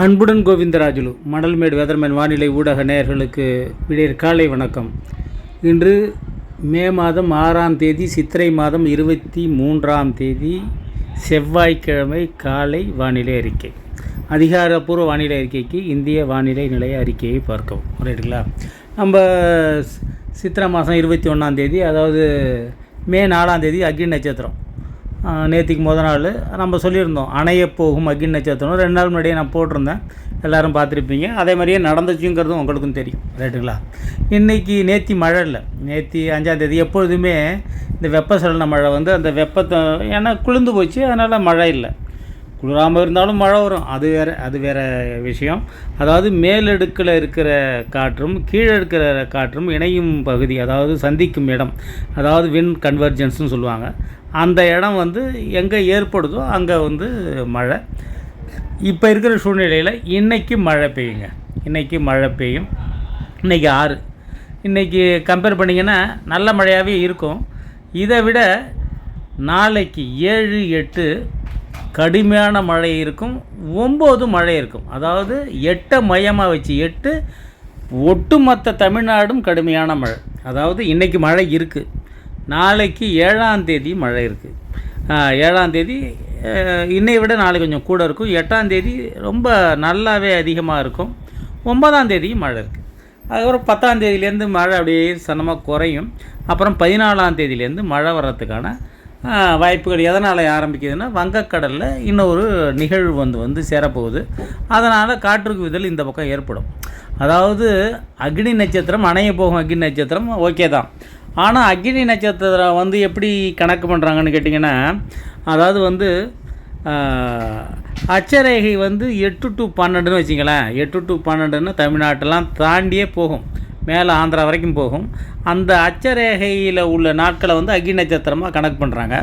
அன்புடன் கோவிந்தராஜுலு மடல்மேடு வெதர்மேன் வானிலை ஊடக நேயர்களுக்கு விடியற் காலை வணக்கம். இன்று மே மாதம் ஆறாம் தேதி சித்திரை மாதம் இருபத்தி மூன்றாம் தேதி செவ்வாய்க்கிழமை காலை வானிலை அறிக்கை. அதிகாரப்பூர்வ வானிலை அறிக்கைக்கு இந்திய வானிலை நிலைய அறிக்கையை பார்க்கவும். ரைட்டுங்களா நம்ம சி- சித்திரை மாதம் இருபத்தி ஒன்றாம் தேதி அதாவது மே நாலாம் தேதி அக்னி நட்சத்திரம். நேற்றுக்கு முத நாள் நம்ம சொல்லியிருந்தோம் அணைய போகும் அக்னி நட்சத்திரம். ரெண்டு நாள் முன்னாடியே நான் போட்டிருந்தேன். எல்லோரும் பார்த்துருப்பீங்க. அதே மாதிரியே நடந்துச்சுங்கிறதும் உங்களுக்கும் தெரியும். ரைட்டுங்களா? இன்றைக்கி நேத்தி மழை இல்லை. நேத்தி அஞ்சாந்தேதி எப்பொழுதுமே இந்த வெப்பசலன மழை வந்து அந்த வெப்பத்தை ஏன்னா குளிர்ந்து போச்சு அதனால் மழை இல்லை. குளிராமல் இருந்தாலும் மழை வரும். அது வேறு அது வேறு விஷயம். அதாவது மேலடுக்கில் இருக்கிற காற்றும் கீழே இருக்கிற காற்றும் இணையும் பகுதி அதாவது சந்திக்கும் இடம். அதாவது வின் கன்வர்ஜென்ஸ்னு சொல்லுவாங்க. அந்த இடம் வந்து எங்கே ஏற்படுதோ அங்கே வந்து மழை. இப்போ இருக்கிற சூழ்நிலையில் இன்றைக்கி மழை பெய்யுங்க. இன்றைக்கி மழை பெய்யும். இன்றைக்கி ஆறு. இன்றைக்கி கம்பேர் பண்ணிங்கன்னா நல்ல மழையாகவே இருக்கும். இதை விட நாளைக்கு ஏழு எட்டு கடுமையான மழை இருக்கும். ஒம்பது மழை இருக்கும். அதாவது எட்டை மையமாக வச்சு எட்டு ஒட்டுமொத்த தமிழ்நாடும் கடுமையான மழை. அதாவது இன்றைக்கி மழை இருக்குது நாளைக்கு ஏழாம் தேதி மழை இருக்குது ஏழாம் தேதி இன்னை விட நாளைக்கு கொஞ்சம் கூட இருக்கும். எட்டாம் தேதி ரொம்ப நல்லாவே அதிகமாக இருக்கும். ஒன்பதாம் தேதியும் மழை இருக்குது அதுக்கப்புறம் பத்தாம் தேதியிலேருந்து மழை அப்படியே சனமாக குறையும். அப்புறம் பதினாலாம் தேதியிலேருந்து மழை வர்றதுக்கான வாய்ப்புகள் எதனால் ஆரம்பிக்குதுன்னா வங்கக்கடலில் இன்னொரு நிகழ்வு வந்து வந்து சேரப்போகுது. அதனால் காற்றுக்கு விதல் இந்த பக்கம் ஏற்படும். அதாவது அக்னி நட்சத்திரம் அணைய போகும் அக்னி நட்சத்திரம் ஓகே தான். ஆனால் அக்னி நட்சத்திரம் வந்து எப்படி கணக்கு பண்ணுறாங்கன்னு கேட்டிங்கன்னா அதாவது வந்து அட்சரேகை வந்து எட்டு டு பன்னெண்டுன்னு வச்சிங்களேன். எட்டு டு பன்னெண்டுன்னு தமிழ்நாட்டெல்லாம் தாண்டியே போகும். மேலே ஆந்திரா வரைக்கும் போகும். அந்த அச்சரேகையில் உள்ள நாட்களை வந்து அக்னி நட்சத்திரமாக கணக்கு பண்ணுறாங்க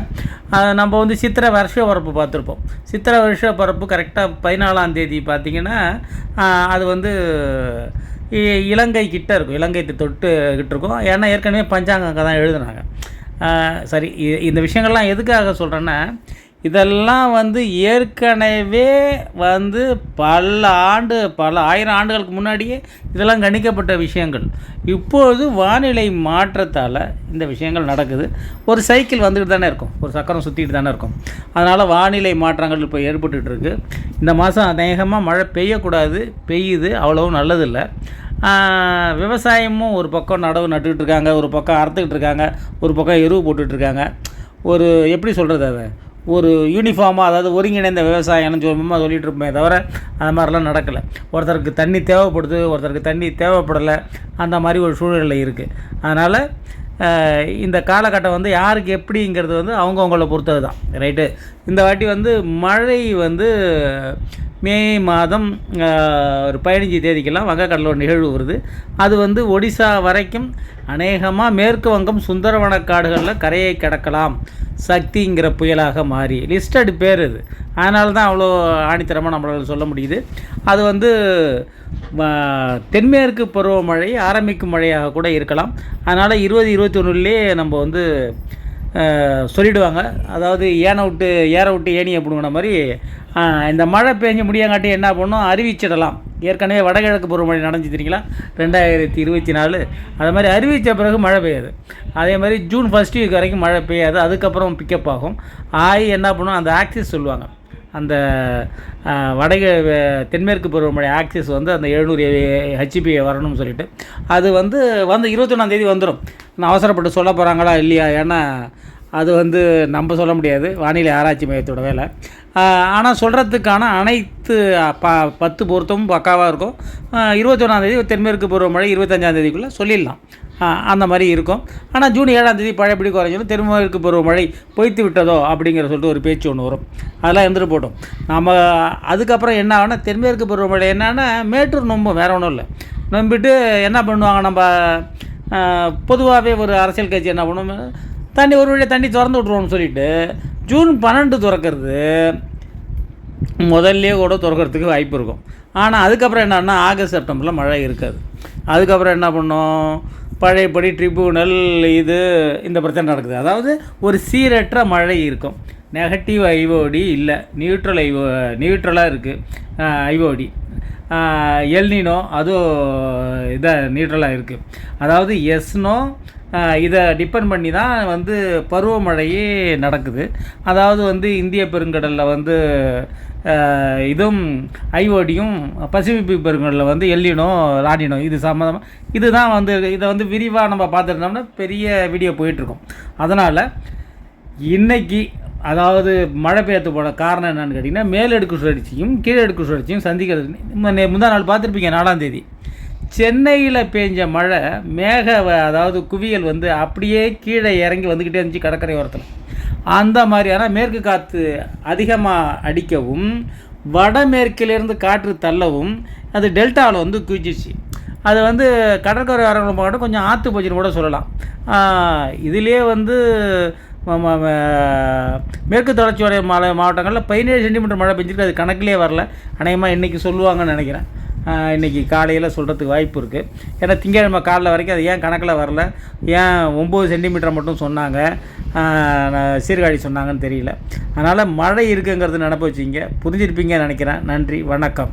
நம்ம வந்து சித்திரை வருஷ பரப்பு பார்த்துருப்போம். சித்திரை வருஷ பரப்பு கரெக்டாக பதினாலாம் தேதி பார்த்திங்கன்னா அது வந்து இலங்கை கிட்ட இருக்கும். இலங்கை தொட்டு கிட்ட இருக்கும். ஏன்னா ஏற்கனவே பஞ்சாங்கம் அங்கே தான் எழுதுனாங்க. சரி இந்த விஷயங்கள்லாம் எதுக்காக சொல்கிறேன்னா இதெல்லாம் வந்து ஏற்கனவே வந்து பல ஆண்டு பல ஆயிரம் ஆண்டுகளுக்கு முன்னாடியே இதெல்லாம் கணிக்கப்பட்ட விஷயங்கள். இப்பொழுது வானிலை மாற்றத்தால் இந்த விஷயங்கள் நடக்குது. ஒரு சைக்கிள் வந்துக்கிட்டு தானே இருக்கும். ஒரு சக்கரம் சுற்றிட்டு தானே இருக்கும். அதனால் வானிலை மாற்றங்கள் இப்போ ஏற்பட்டுட்டு இருக்கு இந்த மாதம் அநேகமாக மழை பெய்யக்கூடாது. பெய்யுது. அவ்வளவும் நல்லதில்லை. விவசாயமும் ஒரு பக்கம் நடவு நட்டுக்கிட்டு இருக்காங்க. ஒரு பக்கம் அறுத்துக்கிட்டு இருக்காங்க. ஒரு பக்கம் எருவு போட்டுட்ருக்காங்க ஒரு எப்படி சொல்கிறது அதை? ஒரு யூனிஃபார்மாக அதாவது ஒருங்கிணைந்த விவசாயம்னு சொல்லுமா சொல்லிகிட்டு இருப்போமே தவிர அந்த மாதிரிலாம் நடக்கலை. ஒருத்தருக்கு தண்ணி தேவைப்படுது ஒருத்தருக்கு தண்ணி தேவைப்படலை அந்த மாதிரி ஒரு சூழ்நிலை இருக்குது அதனால் இந்த காலகட்டம் வந்து யாருக்கு எப்படிங்கிறது வந்து அவங்கவுங்கள பொறுத்தது தான் ரைட்டு இந்த வாட்டி வந்து மழை வந்து மே மாதம் ஒரு பதினஞ்சு தேதிக்கெல்லாம் வங்கக்கடலில் ஒரு நிகழ்வு வருது. அது வந்து ஒடிசா வரைக்கும் அநேகமாக மேற்கு வங்கம் சுந்தரவன காடுகளில் கரையை கடக்கலாம். சக்திங்கிற புயலாக மாறி. லிஸ்டட் பேர் இது. அதனால தான் அவ்வளோ ஆணித்தரமாக நம்மளால் சொல்ல முடியுது. அது வந்து தென்மேற்கு பருவமழை ஆரம்பிக்கும் மழையாக கூட இருக்கலாம். அதனால் இருபது இருபத்தி ஒன்றுலேயே நம்ம வந்து சொல்லிவிடுவாங்க சொல்லிடுவாங்க. அதாவது ஏனை விட்டு ஏற விட்டு ஏனியை அப்படிங்கிற மாதிரி இந்த மழை பெஞ்சு முடியங்காட்டி என்ன பண்ணும் அறிவிச்சிடலாம். ஏற்கனவே வடகிழக்கு பருவமழை நடந்துச்சு தெரியுங்களா? ரெண்டாயிரத்தி இருபத்தி நாலு. அது மாதிரி அறிவித்த பிறகு மழை பெய்யாது. அதே மாதிரி ஜூன் ஃபஸ்ட் வீக் வரைக்கும் மழை பெய்யாது. அதுக்கப்புறம் பிக்கப் ஆகும். ஆகி என்ன பண்ணும்? அந்த ஆக்சிஸ் சொல்லுவாங்க. அந்த வடகிழ வடக தென்மேற்கு பருவமழை ஆக்சிஸ் வந்து அந்த எழுநூறு ஹெச்பி வரணும்னு சொல்லிட்டு. அது வந்து வந்து இருபத்தொன்னாம் தேதி வந்துடும் நான் அவசரப்பட்டு சொல்ல போகிறாங்களா இல்லையா? ஏன்னா அது வந்து நம்ம சொல்ல முடியாது. வானிலை ஆராய்ச்சி மையத்தோட வேலை. ஆனால் சொல்கிறதுக்கான அனைத்து ப பத்து பொருத்தமும் பக்காவாக இருக்கும். இருபத்தொன்னாந்தேதி தென்மேற்கு பருவமழை இருபத்தஞ்சாந்தேதிக்குள்ளே சொல்லிடலாம். அந்த மாதிரி இருக்கும். ஆனால் ஜூன் ஏழாம் தேதி பழையபடி குறைஞ்சாலும் தென்மேற்கு பருவமழை பொய்த்து விட்டதோ அப்படிங்கிற சொல்லிட்டு ஒரு பேச்சு ஒன்று வரும். அதெல்லாம் இருந்துட்டு போட்டோம். நம்ம அதுக்கப்புறம் என்ன ஆகுனா தென்மேற்கு பருவமழை என்னன்னா மேட்டூர் நொம்பும் வேற ஒன்றும் இல்லை. நம்பிட்டு என்ன பண்ணுவாங்க நம்ம பொதுவாகவே ஒரு அரசியல் கட்சி என்ன பண்ணுவோம் தண்ணி ஒரு வழியாக தண்ணி திறந்து விட்ருவோம்னு சொல்லிட்டு ஜூன் பன்னெண்டு திறக்கிறது முதல்லே கூட திறக்கிறதுக்கு வாய்ப்பு இருக்கும். ஆனால் அதுக்கப்புறம் என்னன்னா ஆகஸ்ட் செப்டம்பரில் மழை இருக்காது. அதுக்கப்புறம் என்ன பண்ணோம்? பழையபடி ட்ரிபியூனல் இது இந்த பிரச்சனை நடக்குது. அதாவது ஒரு சீரற்ற மழை இருக்கும். நெகட்டிவ் ஐஓடி இல்லை. நியூட்ரல் ஐஓ நியூட்ரலாக இருக்குது ஐஓடி எல்னினோ அதுவும் இதாக நியூட்ரலாக இருக்குது அதாவது எஸ்னோ இதை டிபெண்ட் பண்ணி தான் வந்து பருவமழையே நடக்குது. அதாவது வந்து இந்திய பெருங்கடலில் வந்து இதுவும் ஐஓடியும் பசிபிக் பெருங்கடலில் வந்து எல்லினோ லாடினோ இது சம்மந்தமாக இதுதான் வந்து இதை வந்து விரிவாக நம்ம பார்த்துருந்தோம்னா பெரிய வீடியோ போயிட்டுருக்கோம். அதனால் இன்னைக்கு அதாவது மழை பெய்யத்து போட காரணம் என்னன்னு கேட்டிங்கன்னா மேலடுக்கு சுழற்சியும் கீழடுக்கு சுழற்சியும் சந்திக்கிறது. முந்தா நாள் பார்த்துருப்பீங்க நாலாம் தேதி. சென்னையில் பெஞ்ச மழை மேக அதாவது குவியல் வந்து அப்படியே கீழே இறங்கி வந்துக்கிட்டே இருந்துச்சு கடற்கரை ஓரத்தில் அந்த மாதிரியான மேற்கு காற்று அதிகமாக அடிக்கவும் வடமேற்கிலிருந்து காற்று தள்ளவும் அது டெல்டாவில் வந்து குவிச்சிச்சு அது வந்து கடற்கரை ஓரங்கள் மட்டும் கொஞ்சம் ஆற்று போச்சுன்னு கூட சொல்லலாம். இதிலே வந்து மேற்கு தொடர்ச்சி மலை மாவட்டங்களில் பதினேழு சென்டிமீட்டர் மழை பெஞ்சிருக்கு. அது கணக்கிலே வரல. அநேகமாக இன்றைக்கி சொல்லுவாங்கன்னு நினைக்கிறேன். இன்றைக்கி இன்னைக்கு காலையில் சொல்கிறதுக்கு வாய்ப்பு இருக்குது ஏன்னா திங்கட்கிழமை காலைல வரைக்கும் அது ஏன் கணக்கில் வரல? ஏன் ஒம்பது சென்டிமீட்டர் மட்டும் சொன்னாங்க? சீர்காழி சொன்னாங்கன்னு தெரியல. அதனால் மழை இருக்குங்கிறது நினப்ப வச்சுங்க புரிஞ்சிருப்பீங்கன்னு நினைக்கிறேன். நன்றி வணக்கம்.